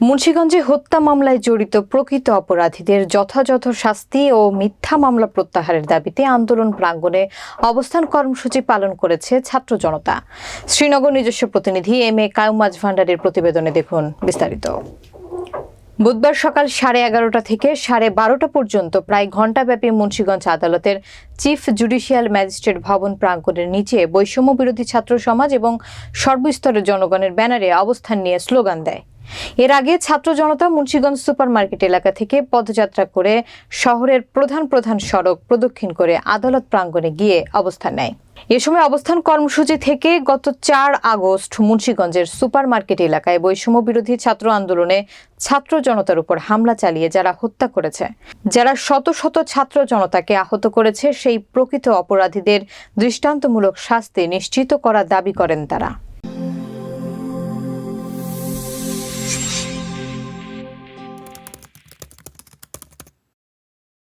মুন্সিগঞ্জে হত্যা মামলায় জড়িত প্রকৃত অপরাধীদের যথাযথ শাস্তি ও মিথ্যা মামলা প্রত্যাহারের দাবিতে আন্দোলন প্রাঙ্গণে অবস্থান কর্মসূচি পালন করেছে ছাত্র জনতা। শ্রীনগর নিজস্ব প্রতিনিধি এম এ কায়ুমাজ ভান্ডারের প্রতিবেদনে দেখুন বিস্তারিত। বুধবার সকাল সাড়ে এগারোটা থেকে সাড়ে বারোটা পর্যন্ত প্রায় ঘণ্টাব্যাপী মুন্সিগঞ্জ আদালতের চিফ জুডিশিয়াল ম্যাজিস্ট্রেট ভবন প্রাঙ্গণের নিচে বৈষম্য বিরোধী ছাত্র সমাজ এবং সর্বস্তরের জনগণের ব্যানারে অবস্থান নিয়ে স্লোগান দেয়। এর আগে ছাত্র জনতা মুন্সিগঞ্জ সুপার মার্কেট এলাকা থেকে পদযাত্রা করে শহরের প্রধান প্রধান সড়ক প্রদক্ষিণ করে আদালত প্রাঙ্গণে গিয়ে অবস্থান নেয়। এ সময় অবস্থান কর্মসূচি থেকে গত চার আগস্ট মুন্সীগঞ্জের সুপার মার্কেট এলাকায় বৈষম্য বিরোধী ছাত্র আন্দোলনে ছাত্র জনতার উপর হামলা চালিয়ে যারা হত্যা করেছে, যারা শত শত ছাত্র জনতাকে আহত করেছে, সেই প্রকৃত অপরাধীদের দৃষ্টান্তমূলক শাস্তি নিশ্চিত করার দাবি করেন তারা।